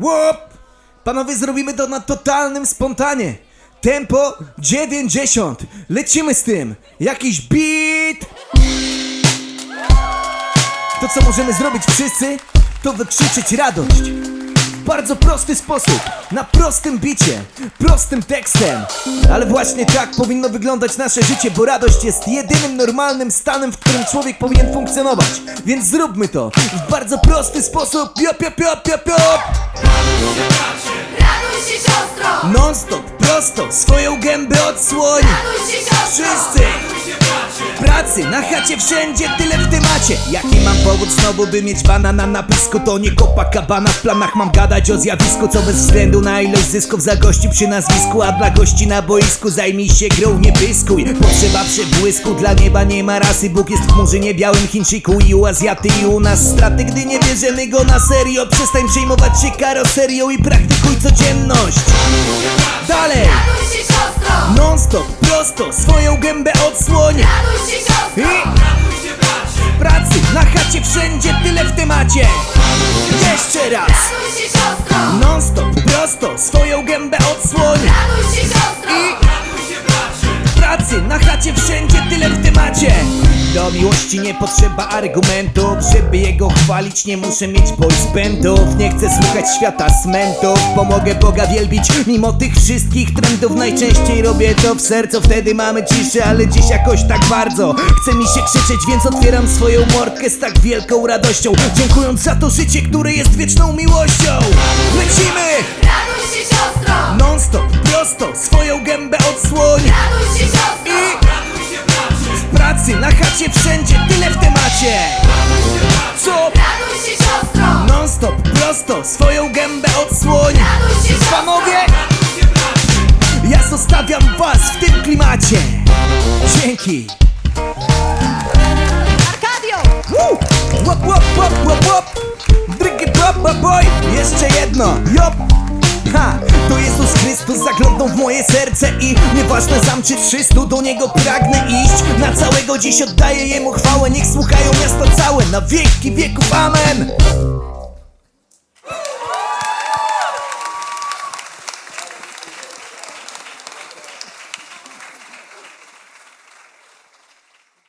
Łop! Panowie, zrobimy to na totalnym spontanie. Tempo 90. Lecimy z tym. Jakiś beat. To co możemy zrobić wszyscy, to wykrzyczeć radość. W bardzo prosty sposób, na prostym bicie, prostym tekstem. Ale właśnie tak powinno wyglądać nasze życie, bo radość jest jedynym normalnym stanem, w którym człowiek powinien funkcjonować. Więc zróbmy to w bardzo prosty sposób. Jop, jop, jop, jop, jop. Non stop, prosto, swoją gębę odsłoń. Pracy, na chacie, wszędzie, tyle w temacie. Jaki mam powód znowu, by mieć banana na pysku To nie kopa kabana, w planach mam gadać o zjawisku Co bez względu na ilość zysków zagości przy nazwisku A dla gości na boisku zajmij się grą, nie pyskuj. Potrzeba przebłysku, dla nieba nie ma rasy. Bóg jest w murzynie białym Chińczyku i u Azjaty I u nas. Straty, gdy nie bierzemy go na serio Przestań przejmować się karoserią i praktykuj codzienność. Dalej! Raduj się siostro! Non stop, prosto, swoją gębę odsłoń Raduj się siostro! I w pracy, na chacie, wszędzie, tyle w temacie Jeszcze raz Raduj się siostro! Non stop, prosto, swoją gębę odsłoń Raduj do miłości nie potrzeba argumentów Żeby jego chwalić nie muszę mieć boysbandów Nie chcę słuchać świata smentów Pomogę Boga wielbić. Mimo tych wszystkich trendów Najczęściej robię to w sercu Wtedy mamy ciszę, ale dziś jakoś tak bardzo. Chce mi się krzyczeć, więc otwieram swoją mordkę Z tak wielką radością. Dziękując za to życie, które jest wieczną miłością. Lecimy! Raduj się siostro! Non stop, prosto, swoją gębę odsłoń swoją gębę siostro! Panowie! Ja zostawiam was w tym klimacie. Dzięki. Arkadio! Łop, łop, łop, łop, łop. Drygy, pop, pop, boy. Jeszcze jedno, jop. Ha! To Jezus Chrystus zaglądnął w moje serce i Nieważne sam czy 300 do Niego pragnę iść. Na całego dziś oddaję Jemu chwałę. Niech słuchają miasto całe na wieki wieków, amen